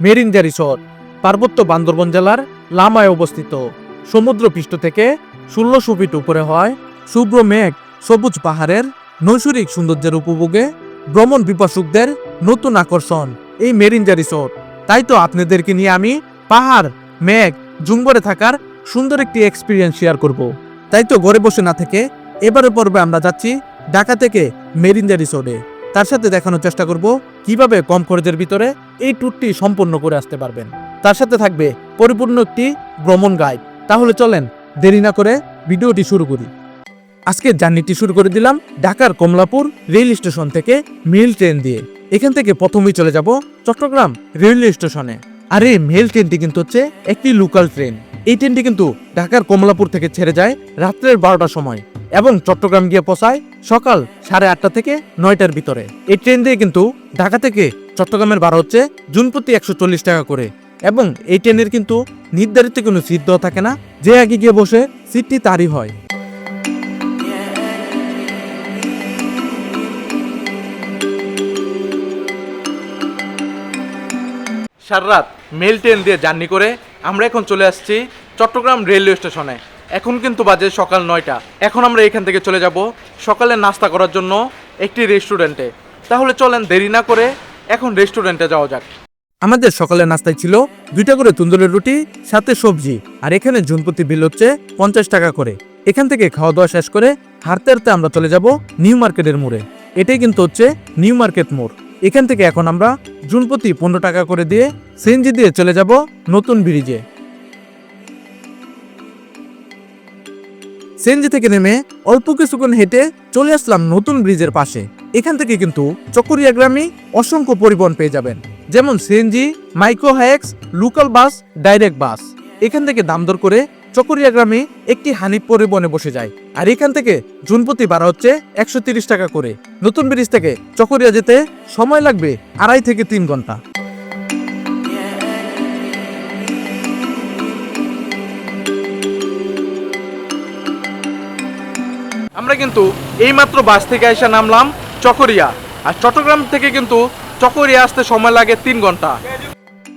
Merinja resort, পার্বত্য বান্দরবন জেলার লামায় অবস্থিত। সমুদ্রপৃষ্ঠ থেকে ষোলোশো ফিট উপরে হয় শুভ্র মেঘ, সবুজ পাহাড়ের নৈসর্গিক সৌন্দর্যের উপভোগে ভ্রমণ বিপাসুকদের নতুন আকর্ষণ এই মেরিনজা রিসোর্ট। তাই তো আপনাদেরকে নিয়ে আমি পাহাড়, মেঘ, জুম্বরে থাকার সুন্দর একটি এক্সপিরিয়েন্স শেয়ার করব। তাই তো ঘরে বসে না থেকে এবারে পর্বে আমরা যাচ্ছি ঢাকা থেকে মেরিনজা রিসোর্টে। তার সাথে দেখানোর চেষ্টা করব কীভাবে কম খরচের ভিতরে এই ট্যুরটি সম্পন্ন করে আসতে পারবেন। তার সাথে থাকবে পরিপূর্ণ একটি ভ্রমণ গাইড তাহলে চলেন দেরি না করে ভিডিওটি শুরু করি। আজকে জার্নিটি শুরু করে দিলাম ঢাকার কমলাপুর রেল স্টেশন থেকে মেল ট্রেন দিয়ে। এখান থেকে প্রথমেই চলে যাব চট্টগ্রাম রেলওয়ে স্টেশনে। আর এই মেল ট্রেনটি কিন্তু হচ্ছে একটি লোকাল ট্রেন এই ট্রেনটি কিন্তু ঢাকার কমলাপুর থেকে ছেড়ে যায় রাত্রের বারোটার সময়। এবং চট্টগ্রাম গিয়ে পৌঁছায় সকাল সাড়ে আটটা থেকে নয়টার ভিতরে। এই ট্রেন দিয়ে কিন্তু ঢাকা থেকে চট্টগ্রামের ভাড়া হচ্ছে জুন প্রতি একশো চল্লিশ টাকা করে। এবং এই ট্রেনের কিন্তু নির্ধারিত কোনো সিট দেওয়া থাকে না, যে আগে গিয়ে বসে সিটটি তারই হয়। সাররাত মেল ট্রেন দিয়ে জার্নি করে আমরা এখন চলে আসছি চট্টগ্রাম রেলওয়ে স্টেশনে এখন কিন্তু বাজে সকাল নয়টা। এখন আমরা এখান থেকে চলে যাব সকালে নাস্তা করার জন্য একটি রেস্টুরেন্টে তাহলে চলেন দেরি না করে এখন রেস্টুরেন্টে যাওয়া যাক। আমাদের সকালের নাস্তায় ছিল দুইটা করে তুন্দুরের রুটি, সাথে সবজি, আর এখানে জুনপতি বিল হচ্ছে পঞ্চাশ টাকা করে। এখান থেকে খাওয়া দাওয়া শেষ করে হাঁটতে হাঁটতে আমরা চলে যাব নিউ মার্কেটের মোড়ে। এটাই কিন্তু হচ্ছে নিউ মার্কেট মোড়। এখান থেকে এখন আমরা জুনপতি পনেরো টাকা করে দিয়ে সিএনজি দিয়ে চলে যাব নতুন ব্রিজে। সিএনজি থেকে নেমে অল্প কিছুক্ষণ হেঁটে চলে আসলাম নতুন ব্রিজের পাশে। এখান থেকে কিন্তু চকরিয়া গ্রামে অসংখ্য পরিবহন পেয়ে যাবেন, যেমন CNG micro HiAce local bus, direct bus. এখান থেকে দাম দর করে চকরিয়া গ্রামে একটি হানি পরিবহনে বসে যায়। আর এখান থেকে জুনপতি ভাড়া হচ্ছে একশো টাকা করে। নতুন ব্রিজ থেকে চকরিয়া যেতে সময় লাগবে আড়াই থেকে তিন ঘণ্টা। কিন্তু এইমাত্র বাস থেকে এসে নামলাম চকরিয়া। আর চট্টগ্রাম থেকে কিন্তু চকরিয়া আসতে সময় লাগে তিন ঘণ্টা।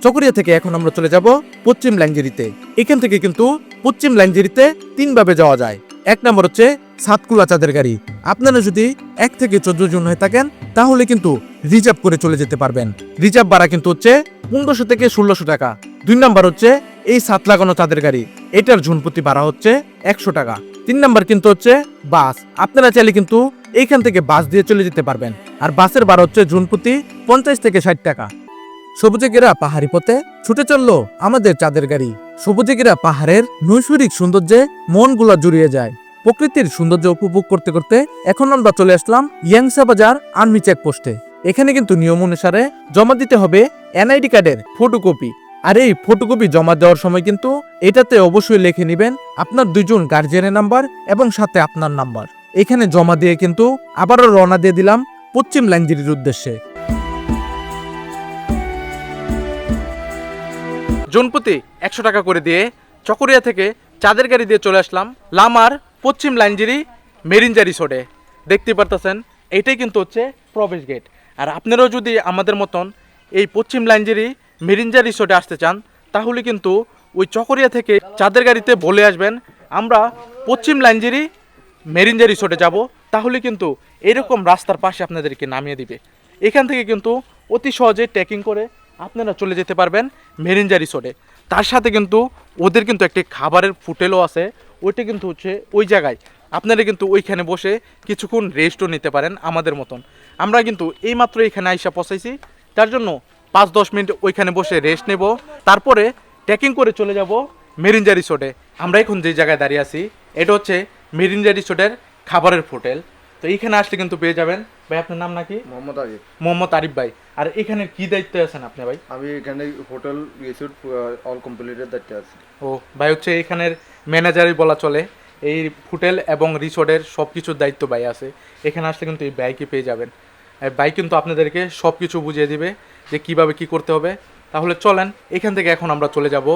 চকরিয়া থেকে এখন আমরা চলে যাব পশ্চিম ল্যাংজেরিতে। এখান থেকে কিন্তু পশ্চিম ল্যাংজেরিতে তিনভাবে যাওয়া যায়। এক নম্বর হচ্ছে সাতকুলা চাঁদের গাড়ি। আপনারা যদি এক থেকে চোদ্দ জন হয়ে থাকেন, তাহলে কিন্তু রিজার্ভ করে চলে যেতে পারবেন। রিজার্ভ ভাড়া কিন্তু হচ্ছে পনেরোশো থেকে ষোলোশো টাকা। দুই নম্বর হচ্ছে এই সাত লাগানো চাঁদের গাড়ি। এটার ঝুনপতি ভাড়া হচ্ছে একশো টাকা। তিন নাম্বার কিন্তু হচ্ছে বাস। আপনারা চাইলে কিন্তু এইখান থেকে বাস দিয়ে চলে যেতে পারবেন। আর বাসের বার হচ্ছে ঝুনপতি পঞ্চাশ থেকে ষাট টাকা। সবুজে ঘেরা পাহাড়ি পথে ছুটে চলল আমাদের চাঁদের গাড়ি। সবুজে ঘেরা পাহাড়ের নৈসর্গিক সৌন্দর্যে মনগুলা জুড়িয়ে যায়। প্রকৃতির সৌন্দর্য উপভোগ করতে করতে এখন আমরা চলে আসলাম ইয়াংসা বাজার আর্মি চেকপোস্টে। এখানে কিন্তু নিয়ম অনুসারে জমা দিতে হবে এনআইডি কার্ডের ফটোকপি। আর, এই ফটোকপি জমা দেওয়ার সময় কিন্তু এটাতে অবশ্যই লিখে নেবেন আপনার দুইজন গার্জিয়ানের নাম্বার এবং সাথে আপনার নাম্বার এখানে জমা দিয়ে কিন্তু আবারও রওনা দিয়ে দিলাম পশ্চিম লাইনজিরির উদ্দেশ্যে। জনপ্রতি একশো টাকা করে দিয়ে চকরিয়া থেকে চাঁদের গাড়ি দিয়ে চলে আসলাম লামার পশ্চিম লাইনজিরি মেরিনজা রিসোর্টে দেখতে পারতেছেন এইটাই কিন্তু হচ্ছে প্রবেশ গেট আর আপনারাও যদি আমাদের মতন এই পশ্চিম লাইনজিরি মেরিনজা রিসোর্টে আসতে চান, তাহলে কিন্তু ওই চকরিয়া থেকে চাঁদের গাড়িতে বলে আসবেন, আমরা পশ্চিম লাইনজেরি মেরিনজা রিসোর্টে যাব। তাহলে কিন্তু এরকম রাস্তার পাশে আপনাদেরকে নামিয়ে দিবে। এখান থেকে কিন্তু অতি সহজে ট্রেকিং করে আপনারা চলে যেতে পারবেন মেরিনজা রিসোর্টে। তার সাথে কিন্তু ওদের কিন্তু একটি খাবারের ফুটেলও আছে, ওইটা কিন্তু হচ্ছে ওই জায়গায়। আপনারা কিন্তু ওইখানে বসে কিছুক্ষণ রেস্টও নিতে পারেন আমাদের মতন। আমরা কিন্তু এইমাত্র এখানে আইসা পৌঁছাইছি, তার জন্য পাঁচ দশ মিনিট ওইখানে বসে রেস্ট নেব। তারপরে ট্রেকিং করে চলে যাব মেরিনজা রিসোর্টে আমরা এখন যে জায়গায় দাঁড়িয়ে আছি এটা হচ্ছে মেরিনজা রিসোর্টের খাবারের হোটেল। তো এইখানে আসলে কিন্তু পেয়ে যাবেন। ভাই আপনার নাম নাকি? মোহাম্মদ আরিফ। মোহাম্মদ আরিফ ভাই। আর এখানে কি দায়িত্বে আছেন আপনি ভাই? আমি এখানে হোটেল রিসোর্ট অল কমপ্লিটের দায়িত্বে আছি। ও ভাই হচ্ছে এখানের ম্যানেজারই বলা চলে। এই হোটেল এবং রিসোর্টের সব কিছুর দায়িত্ব ভাই আছে। এখানে আসলে কিন্তু এই বাইকে পেয়ে যাবেন। ভাই কিন্তু আপনাদেরকে সব কিছু বুঝিয়ে দিবে। যে কীভাবে কি করতে হবে? তাহলে চলেন এখান থেকে এখন আমরা চলে যাব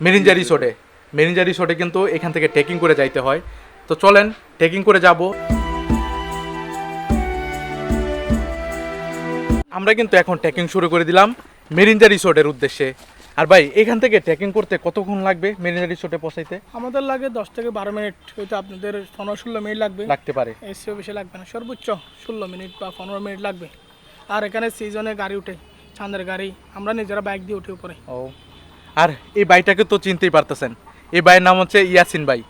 মেরিনজা রিসোর্টে। মেরিনজা রিসোর্টে কিন্তু এখান থেকে ট্রেকিং করে যাইতে হয়। তো চলেন ট্রেকিং করে যাব। আমরা কিন্তু এখন ট্রেকিং শুরু করে দিলাম মেরিঞ্জা রিসোর্টের উদ্দেশ্যে। আর ভাই এখান থেকে ট্রেকিং করতে কতক্ষণ লাগবে মেরিঞ্জা রিসোর্টে পৌঁছাইতে? আমাদের লাগে দশ থেকে বারো মিনিট হয়তো আপনাদের পনেরো ষোলো মিনিট লাগবে। লাগতে পারে। এসিও বেশি লাগবে না। সর্বোচ্চ ষোলো মিনিট বা পনেরো মিনিট লাগবে। আর এখানে সিজনে গাড়ি উঠে। চাঁদের গাড়ি, আমরা নিজেরা বাইক দিয়ে উঠে উপরে ও। আর এই বাইটাকে তো চিনতেই পারতেছেন, এই বাইয়ের নাম হচ্ছে ইয়াসিন ভাই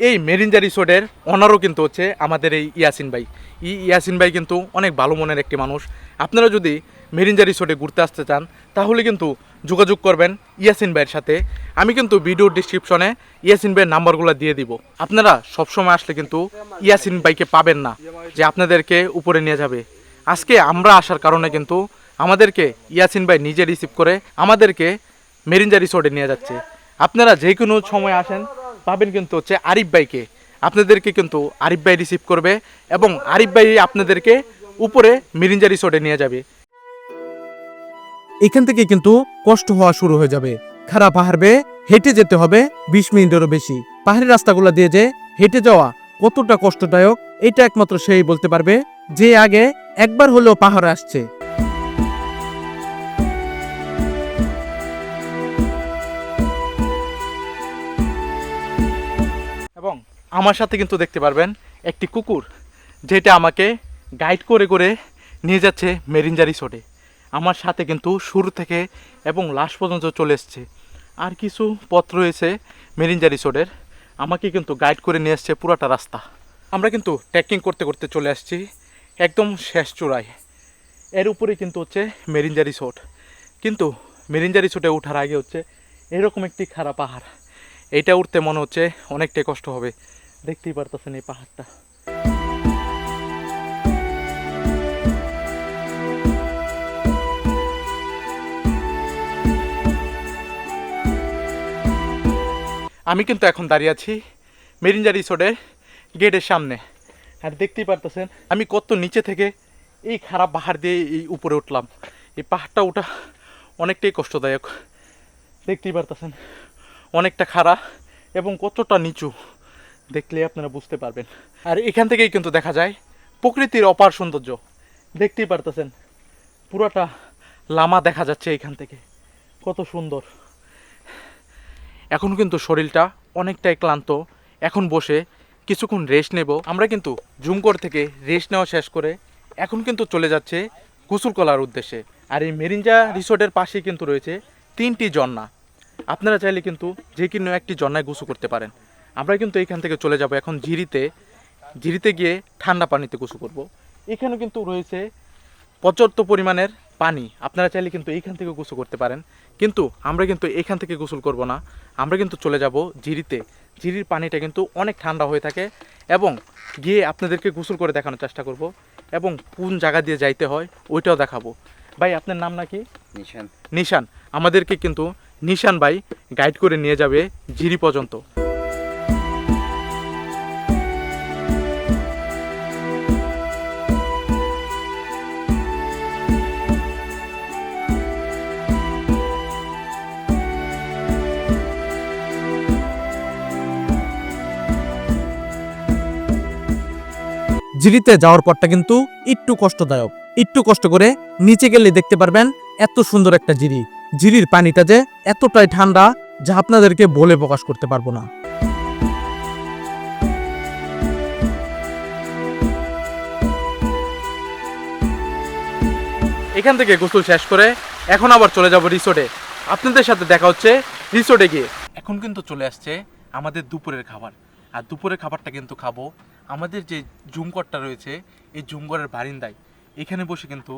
এই মেরিঞ্জা রিসোর্টের অনারও কিন্তু হচ্ছে আমাদের এই ইয়াসিন ভাই এই ইয়াসিন ভাই কিন্তু অনেক ভালো মনের একটি মানুষ। আপনারা যদি মেরিঞ্জা রিসোর্টে ঘুরতে আসতে চান, তাহলে কিন্তু যোগাযোগ করবেন ইয়াসিন ভাইয়ের সাথে। আমি কিন্তু ভিডিও ডিসক্রিপশনে ইয়াসিন ভাইয়ের নাম্বারগুলো দিয়ে দিব। আপনারা সবসময় আসলে কিন্তু ইয়াসিন ভাইকে পাবেন না, যে আপনাদেরকে উপরে নিয়ে যাবে। আজকে আমরা আসার কারণে কিন্তু আমাদেরকে ইয়াসিন ভাই নিজে রিসিভ করে আমাদেরকে মেরিঞ্জা রিসোর্টে নিয়ে যাচ্ছে। আপনারা যে কোনো সময় আসেন, পাবেন কিন্তু হচ্ছে আরিফ ভাইকে। আপনাদেরকে কিন্তু আরিফ ভাই রিসিভ করবে এবং আরিফ ভাই আপনাদেরকে উপরে মেরিঞ্জা রিসোর্টে নিয়ে যাবে। এখান থেকে কিন্তু কষ্ট হওয়া শুরু হয়ে যাবে। খারাপ পাহাড় বেয়ে হেঁটে যেতে হবে বিশ মিনিটেরও বেশি। পাহাড়ি রাস্তাগুলো দিয়ে যে হেঁটে যাওয়া কতটা কষ্টদায়ক, এটা একমাত্র সেই বলতে পারবে যে আগে একবার হলেও পাহাড়ে আসছে। আমার সাথে কিন্তু দেখতে পারবেন একটি কুকুর, যেটা আমাকে গাইড করে করে নিয়ে যাচ্ছে মেরিঞ্জা রিসোর্টে আমার সাথে কিন্তু শুরু থেকে এবং লাস্ট পর্যন্ত চলে এসছে। আর কিছু পথ রয়েছে মেরিঞ্জা রিসোর্টের আমাকে কিন্তু গাইড করে নিয়ে এসছে পুরোটা রাস্তা। আমরা কিন্তু ট্রেকিং করতে করতে চলে আসছি একদম শেষ চূড়ায়। এর উপরে কিন্তু হচ্ছে মেরিঞ্জা রিসোর্ট কিন্তু মেরিঞ্জা রিসোর্টে ওঠার আগে হচ্ছে এরকম একটি খারাপ পাহাড়। এটা উঠতে মনে হচ্ছে অনেকটাই কষ্ট হবে। দেখতেই পারতেছেন এই পাহাড়টা। আমি কিন্তু এখন দাঁড়িয়ে আছি মেরিঞ্জা রিসোর্টের গেটের সামনে। আর দেখতেই পারতেছেন, আমি কত নিচে থেকে এই খারাপ পাহাড় দিয়ে এই উপরে উঠলাম। এই পাহাড়টা ওঠা অনেকটাই কষ্টদায়ক। দেখতেই পারতেছেন, অনেকটা খাড়া এবং কতটা নিচু। দেখলে আপনারা বুঝতে পারবেন। আর এখান থেকেই কিন্তু দেখা যায়, প্রকৃতির অপার সৌন্দর্য। দেখতেই পারতেছেন, পুরোটা লামা দেখা যাচ্ছে এখান থেকে। কত সুন্দর। এখন কিন্তু শরীরটা অনেকটাই ক্লান্ত। এখন বসে কিছুক্ষণ রেস্ট নেব। আমরা কিন্তু জুমকর থেকে রেস্ট নেওয়া শেষ করে এখন কিন্তু চলে যাচ্ছে গোসল করার উদ্দেশ্যে। আর এই মেরিঞ্জা রিসোর্টের পাশেই কিন্তু রয়েছে তিনটি ঝর্ণা। আপনারা চাইলে কিন্তু যে কোনো একটি ঝর্ণায় গোসল করতে পারেন। আমরা কিন্তু এখান থেকে চলে যাব এখন ঝিরিতে। ঝিরিতে গিয়ে ঠান্ডা পানিতে গোসল করব। এখানে কিন্তু রয়েছে পর্যাপ্ত পরিমাণের পানি। আপনারা চাইলে কিন্তু এইখান থেকে গোসল করতে পারেন। কিন্তু আমরা কিন্তু এখান থেকে গোসল করব না। আমরা কিন্তু চলে যাব জিরিতে জিরির পানিটা কিন্তু অনেক ঠান্ডা হয়ে থাকে এবং গিয়ে আপনাদেরকে গোসল করে দেখানোর চেষ্টা করব এবং কোন জায়গা দিয়ে যাইতে হয় ওইটাও দেখাবো। ভাই আপনার নাম নাকি? নিশান। নিশান। আমাদেরকে কিন্তু নিশান ভাই গাইড করে নিয়ে যাবে জিরি পর্যন্ত। জিরিতে যাওয়ার পরটা কিন্তু একটু কষ্টদায়ক। একটু কষ্ট করে নিচে গেলে দেখতে পারবেন এত সুন্দর একটা জিরি জিরির পানিটা যে এতটাই ঠান্ডা যা আপনাদেরকে বলে প্রকাশ করতে পারব না। এখান থেকে গোসল শেষ করে এখন আবার চলে যাব রিসোর্টে। আপনাদের সাথে দেখা হচ্ছে রিসোর্টে গিয়ে। এখন কিন্তু চলে আসছে আমাদের দুপুরের খাবার। আর দুপুরের খাবারটা কিন্তু খাব আমাদের যে জুমকরটা রয়েছে, এই জুমকরের বারিন্দায়, এখানে বসে কিন্তু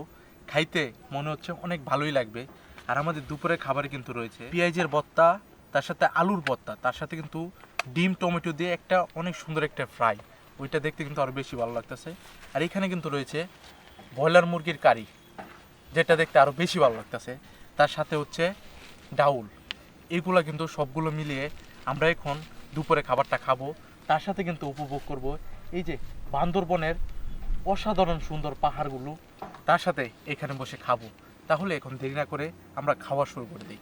খাইতে মনে হচ্ছে অনেক ভালোই লাগবে। আর আমাদের দুপুরের খাবার কিন্তু রয়েছে। পেঁয়াজের বত্তা, তার সাথে আলুর বত্তা, তার সাথে কিন্তু ডিম, টমেটো দিয়ে একটা অনেক সুন্দর একটা ফ্রাই। ওইটা দেখতে কিন্তু আরও বেশি ভালো লাগতেছে। আর এখানে কিন্তু রয়েছে ব্রয়লার মুরগির কারি, যেটা দেখতে আরও বেশি ভালো লাগতেছে। তার সাথে হচ্ছে ডাউল, এগুলো কিন্তু সবগুলো মিলিয়ে আমরা এখন দুপুরে খাবারটা খাব। তার সাথে কিন্তু উপভোগ করব এই যে বান্দরবনের অসাধারণ সুন্দর পাহাড়গুলো, তার সাথে এখানে বসে খাব। তাহলে এখন দেরি না করে আমরা খাওয়া শুরু করে দিই।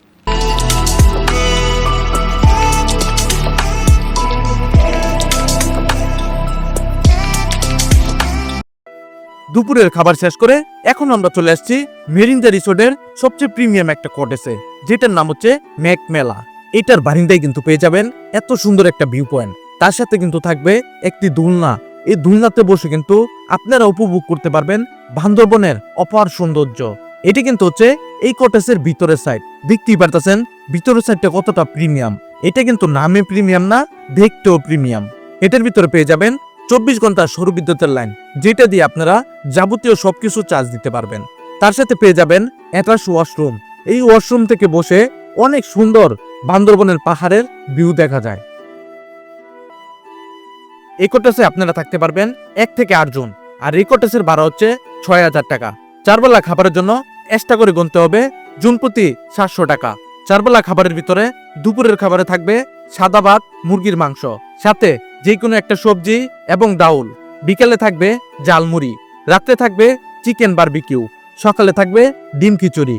দুপুরের খাবার শেষ করে এখন আমরা চলে আসছি মেরিন্দা রিসোর্টের সবচেয়ে প্রিমিয়াম একটা কটেজে, যেটার নাম হচ্ছে ম্যাক মেলা এটার বারিন্দায় কিন্তু পেয়ে যাবেন এত সুন্দর একটা ভিউ পয়েন্ট তার সাথে কিন্তু থাকবে একটি দোলনা। এই দোলনাতে বসে কিন্তু আপনারা উপভোগ করতে পারবেন বান্দরবনের অপার সৌন্দর্য। এটি কিন্তু হচ্ছে এই কটেজের ভিতরের সাইড দেখতেই পারতেছেন, ভিতরের সাইডটা কতটা প্রিমিয়াম এটা কিন্তু নামে প্রিমিয়াম না, দেখতেও প্রিমিয়াম এটার ভিতরে পেয়ে যাবেন চব্বিশ ঘণ্টা সৌর বিদ্যুতের লাইন যেটা দিয়ে আপনারা যাবতীয় সবকিছু চার্জ দিতে পারবেন। তার সাথে পেয়ে যাবেন অ্যাটাচ ওয়াশরুম এই ওয়াশরুম থেকে বসে অনেক সুন্দর বান্দরবনের পাহাড়ের ভিউ দেখা যায়। এই আপনারা থাকতে পারবেন এক থেকে আট জন। আর এই ভাড়া হচ্ছে ছয় হাজার টাকা। চারবেলা খাবারের জন্য এক্সট্রা করে গুনতে হবে জুন প্রতি সাতশো টাকা। চারবেলা খাবারের ভিতরে দুপুরের খাবারে থাকবে সাদা ভাত, মুরগির মাংস। সাথে যে কোনো একটা সবজি এবং ডাউল। বিকেলে থাকবে জালমুড়ি রাত্রে থাকবে চিকেন বারবিকিউ। সকালে থাকবে ডিম খিচুড়ি।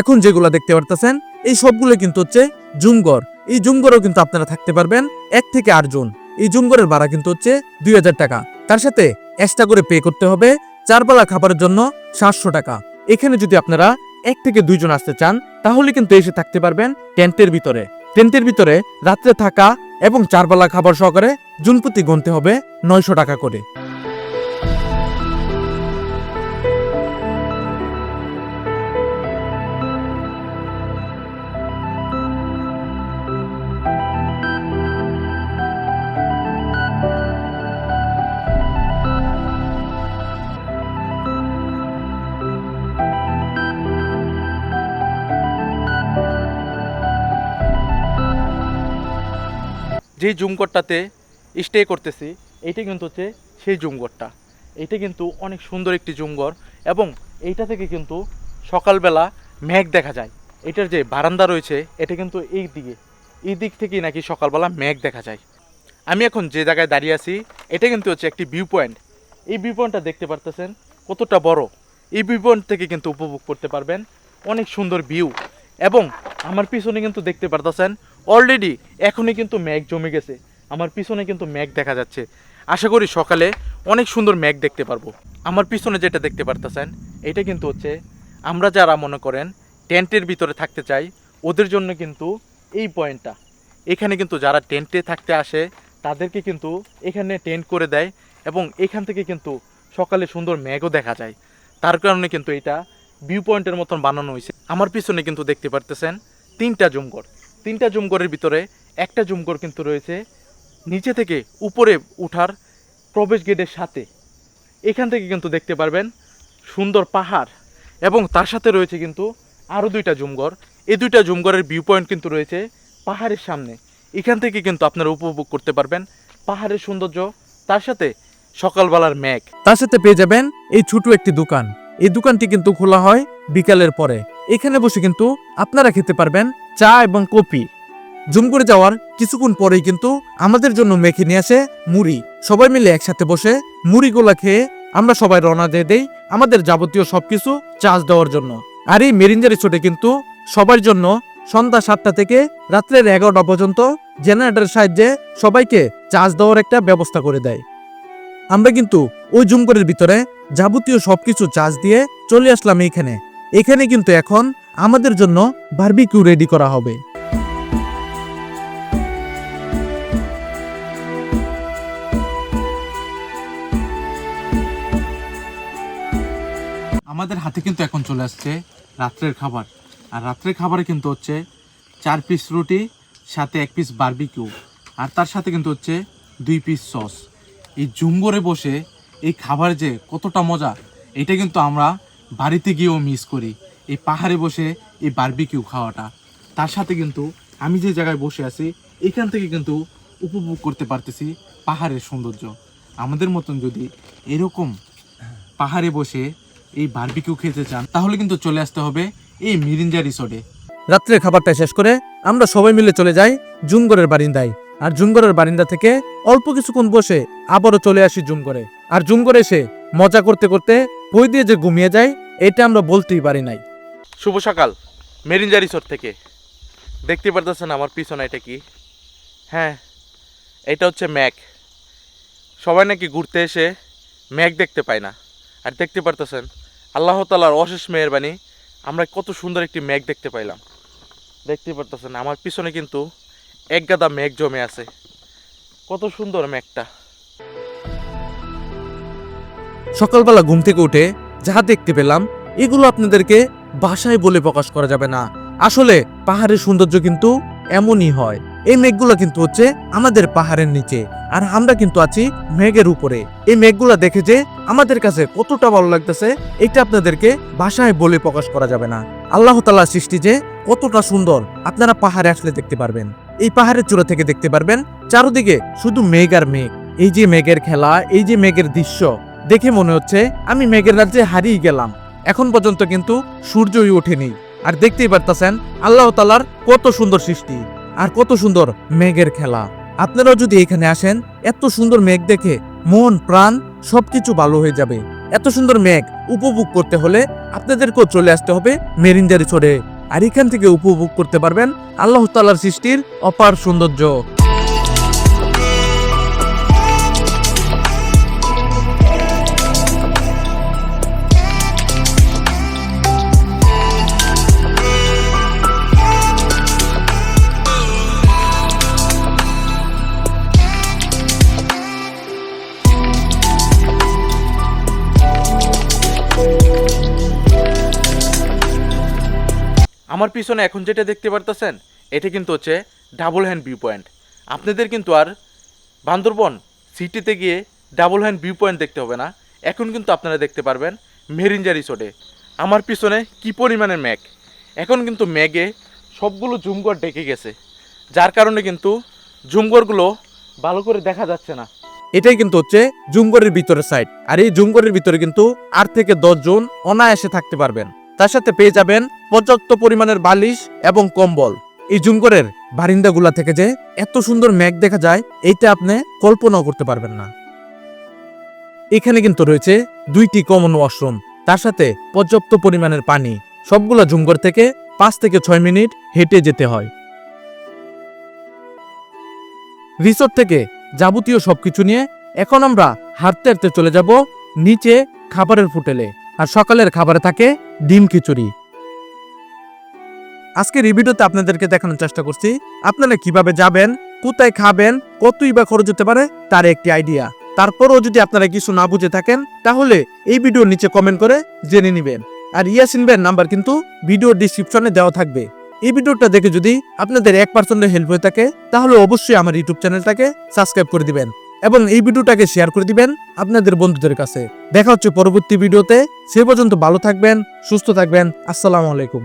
এখন যেগুলো দেখতে পারতেছেন, এই সবগুলো কিন্তু হচ্ছে জুমগড় এই জুমগড়েও কিন্তু আপনারা থাকতে পারবেন এক থেকে আট জন। এই জুমগড়ের ভাড়া কিন্তু হচ্ছে দুই হাজার টাকা। তার সাথে এক্সট্রা করে পে করতে হবে চারবেলা খাবারের জন্য সাতশো টাকা। এখানে যদি আপনারা এক থেকে দুইজন আসতে চান, তাহলে কিন্তু এসে থাকতে পারবেন টেন্টের ভিতরে। টেন্টের ভিতরে রাত্রে থাকা এবং চারবেলা খাবার সহকারে জুনপ্রতি গুনতে হবে নয়শো টাকা করে। যেই জুমঘরটাতে স্টে করতেছি, এইটা কিন্তু হচ্ছে সেই জুমঘরটা। এটা কিন্তু অনেক সুন্দর একটি জুমঘর এবং এইটা থেকে কিন্তু সকালবেলা মেঘ দেখা যায়। এটার যে বারান্দা রয়েছে, এটা কিন্তু এই দিকে। এই দিক থেকেই নাকি সকালবেলা মেঘ দেখা যায়। আমি এখন যে জায়গায় দাঁড়িয়ে আছি, এটা কিন্তু হচ্ছে একটি ভিউ পয়েন্ট এই ভিউ পয়েন্টটা দেখতে পারতেছেন কতটা বড়। এই ভিউ পয়েন্ট থেকে কিন্তু উপভোগ করতে পারবেন অনেক সুন্দর ভিউ এবং আমার পিছনে কিন্তু দেখতে পারতেছেন অলরেডি এখনই কিন্তু মেঘ জমে গেছে। আমার পিছনে কিন্তু মেঘ দেখা যাচ্ছে। আশা করি সকালে অনেক সুন্দর মেঘ দেখতে পারব। আমার পিছনে যেটা দেখতে পারতেছেন, এটা কিন্তু হচ্ছে, আমরা যারা মনে করেন টেন্টের ভিতরে থাকতে চাই, ওদের জন্য কিন্তু এই পয়েন্টটা। এখানে কিন্তু যারা টেন্টে থাকতে আসে, তাদেরকে কিন্তু এখানে টেন্ট করে দেয় এবং এখান থেকে কিন্তু সকালে সুন্দর মেঘও দেখা যায়। তার কারণে কিন্তু এটা ভিউ পয়েন্টের মতন বানানো হয়েছে। আমার পিছনে কিন্তু দেখতে পারতেছেন তিনটা জুমঘর। তিনটা জুমঘরের ভিতরে একটা জুমঘর কিন্তু রয়েছে। নিচে থেকে উপরে উঠার প্রবেশ গেটের সাথে। এখান থেকে কিন্তু দেখতে পারবেন সুন্দর পাহাড় এবং তার সাথে রয়েছে কিন্তু আরও দুইটা জুমঘর। এই দুইটা জুমঘরের ভিউ পয়েন্ট কিন্তু রয়েছে পাহাড়ের সামনে। এখান থেকে কিন্তু আপনারা উপভোগ করতে পারবেন পাহাড়ের সৌন্দর্য, তার সাথে সকালবেলার মেঘ। তার সাথে পেয়ে যাবেন এই ছোট একটি দোকান। এই দোকানটি কিন্তু খোলা হয় বিকালের পরে। এখানে বসে কিন্তু আপনারা খেতে পারবেন চা এবং কফি। জুম করে যাওয়ার কিছুক্ষণ পরেই কিন্তু আমাদের জন্য মেখে নিয়ে আসে মুড়ি। সবাই মিলে একসাথে বসে মুড়িগুলা খেয়ে আমরা সবাই রওনা দিয়ে দেই আমাদের যাবতীয় সবকিছু চার্জ দেওয়ার জন্য। আর এই মেরিঞ্জা রিসোর্টে কিন্তু সবার জন্য সন্ধ্যা সাতটা থেকে রাত্রের এগারোটা পর্যন্ত জেনারেটরের সাহায্যে সবাইকে চার্জ দেওয়ার একটা ব্যবস্থা করে দেয়। আমরা কিন্তু ওই জুমঘরের ভিতরে যাবতীয় সবকিছু চার্জ দিয়ে চলে আসলাম এইখানে। এখানে কিন্তু এখন আমাদের জন্য বার্বিকিউ রেডি করা হবে। আমাদের হাতে কিন্তু এখন চলে আসছে রাত্রের খাবার। আর রাত্রের খাবারে কিন্তু হচ্ছে চার পিস রুটি, সাথে এক পিস বার্বিকিউ আর তার সাথে কিন্তু হচ্ছে দুই পিস সস এই জুম্বরে বসে এই খাবার যে কতটা মজা, এটা কিন্তু আমরা বাড়িতে গিয়েও মিস করি। এই পাহাড়ে বসে এই বারবিকিউ খাওয়াটা। তার সাথে কিন্তু আমি যে জায়গায় বসে আছি, এখান থেকে কিন্তু উপভোগ করতে পারতেছি পাহাড়ের সৌন্দর্য। আমাদের মতন যদি এরকম পাহাড়ে বসে এই বারবিকিউ খেতে চান, তাহলে কিন্তু চলে আসতে হবে এই মিরিঞ্জা রিসোর্টে। রাত্রের খাবারটা শেষ করে আমরা সবাই মিলে চলে যাই জুমগড়ের বারিন্দায়। আর জুমগড়ের বারিন্দা থেকে অল্প কিছুক্ষণ বসে আবারও চলে আসি জুমগড়ে আর জুমগড়ে এসে মজা করতে করতে বই দিয়ে যে ঘুমিয়ে যায়, এটা আমরা বলতেই পারি নাই। শুভ সকাল মেরিঞ্জা রিসোর্ট থেকে। দেখতে পারতেছেন আমার পিছনে এটা কি? হ্যাঁ এটা হচ্ছে ম্যাক। সবাই নাকি ঘুরতে এসে ম্যাক দেখতে পায় না। আর দেখতে পারতেছেন, আল্লাহ তালার অশেষ মেহরবানি, আমরা কত সুন্দর একটি ম্যাক দেখতে পাইলাম। দেখতে পারতেছেন, আমার পিছনে কিন্তু এক গাদা ম্যাক জমে আছে। কত সুন্দর ম্যাকটা। সকালবেলা ঘুম থেকে উঠে যা দেখতে পেলাম, এগুলো আপনাদেরকে ভাষায় বলে প্রকাশ করা যাবে না। আসলে পাহাড়ের সৌন্দর্য কিন্তু এমনই হয়। এই মেঘগুলো কিন্তু হচ্ছে আমাদের পাহাড়ের নিচে, আর আমরা কিন্তু আছি মেঘের উপরে। এই মেঘগুলো দেখে যে আমাদের কাছে কতটা ভালো লাগতেছে, এটা আপনাদেরকে ভাষায় বলে প্রকাশ করা যাবে না। আল্লাহ তালার সৃষ্টি যে কতটা সুন্দর, আপনারা পাহাড়ে আসলে দেখতে পারবেন। এই পাহাড়ের চূড়া থেকে দেখতে পারবেন, চারদিকে শুধু মেঘ আর মেঘ। এই যে মেঘের খেলা, এই যে মেঘের দৃশ্য, দেখে মনে হচ্ছে আমি মেঘের রাজ্যে হারিয়ে গেলাম। এখন পর্যন্ত কিন্তু সূর্যই ওঠেনি। আর দেখতেই পারতাছেন, আল্লাহ তালার কত সুন্দর সৃষ্টি আর কত সুন্দর মেঘের খেলা। আপনারাও যদি এখানে আসেন, এত সুন্দর মেঘ দেখে মন, প্রাণ সবকিছু ভালো হয়ে যাবে। এত সুন্দর মেঘ উপভোগ করতে হলে আপনাদেরকেও চলে আসতে হবে মেরিঞ্জারি চড়ে আর এখান থেকে উপভোগ করতে পারবেন আল্লাহ তালার সৃষ্টির অপার সৌন্দর্য। আমার পিছনে এখন যেটা দেখতে পারতেছেন, এটা কিন্তু হচ্ছে ডাবল হ্যান্ড ভিউ পয়েন্ট আপনাদের কিন্তু আর বান্দরবন সিটিতে গিয়ে ডাবল হ্যান্ড ভিউ পয়েন্ট দেখতে হবে না। এখন কিন্তু আপনারা দেখতে পারবেন মেরিঞ্জা রিসোর্টে আমার পিছনে কি পরিমাণে ম্যাগ এখন কিন্তু ম্যাগে সবগুলো জুমঘর ডেকে গেছে। যার কারণে কিন্তু জুমঘরগুলো ভালো করে দেখা যাচ্ছে না। এটাই কিন্তু হচ্ছে জুমগড়ের ভিতরের সাইড আর এই জুমগড়ের ভিতরে কিন্তু আট থেকে দশ জন অনায়াসে থাকতে পারবেন। তার সাথে পেয়ে যাবেন পর্যাপ্ত পরিমাণের বালিশ এবং কম্বল। এই জুমগড়ের বারিন্দাগুলা থেকে যে এত সুন্দর মেঘ দেখা যায়, এইটা আপনি কল্পনাও করতে পারবেন না। এখানে কিন্তু রয়েছে দুইটি কমন ওয়াশরুম তার সাথে পর্যাপ্ত পরিমাণের পানি। সবগুলা জুমগড় থেকে পাঁচ থেকে ছয় মিনিট হেঁটে যেতে হয়। রিসোর্ট থেকে যাবতীয় সবকিছু নিয়ে এখন আমরা হাঁটতে হাঁটতে চলে যাব নিচে খাবারের হোটেলে। আর সকালের খাবারে থাকে ডিম খিচুড়ি। আজকের ভিডিওতে আপনাদেরকে দেখানোর চেষ্টা করছি, আপনারা কীভাবে যাবেন, কোথায় খাবেন, কতই বা খরচ হতে পারে, তার একটি আইডিয়া। তারপরও যদি আপনারা কিছু না বুঝে থাকেন, তাহলে এই ভিডিওর নিচে কমেন্ট করে জেনে নেবেন। আর ইয়াসিন ভাইয়ের নাম্বার কিন্তু ভিডিওর ডিসক্রিপশনে দেওয়া থাকবে। এই ভিডিওটা দেখে যদি আপনাদের এক পার্সেন্টের হেল্প হয়ে থাকে, তাহলে অবশ্যই আমার ইউটিউব চ্যানেলটাকে সাবস্ক্রাইব করে দিবেন। এবং এই ভিডিওটাকে শেয়ার করে দিবেন আপনাদের বন্ধুদের কাছে। দেখা হচ্ছে পরবর্তী ভিডিওতে। সে পর্যন্ত ভালো থাকবেন, সুস্থ থাকবেন। আসসালামু আলাইকুম।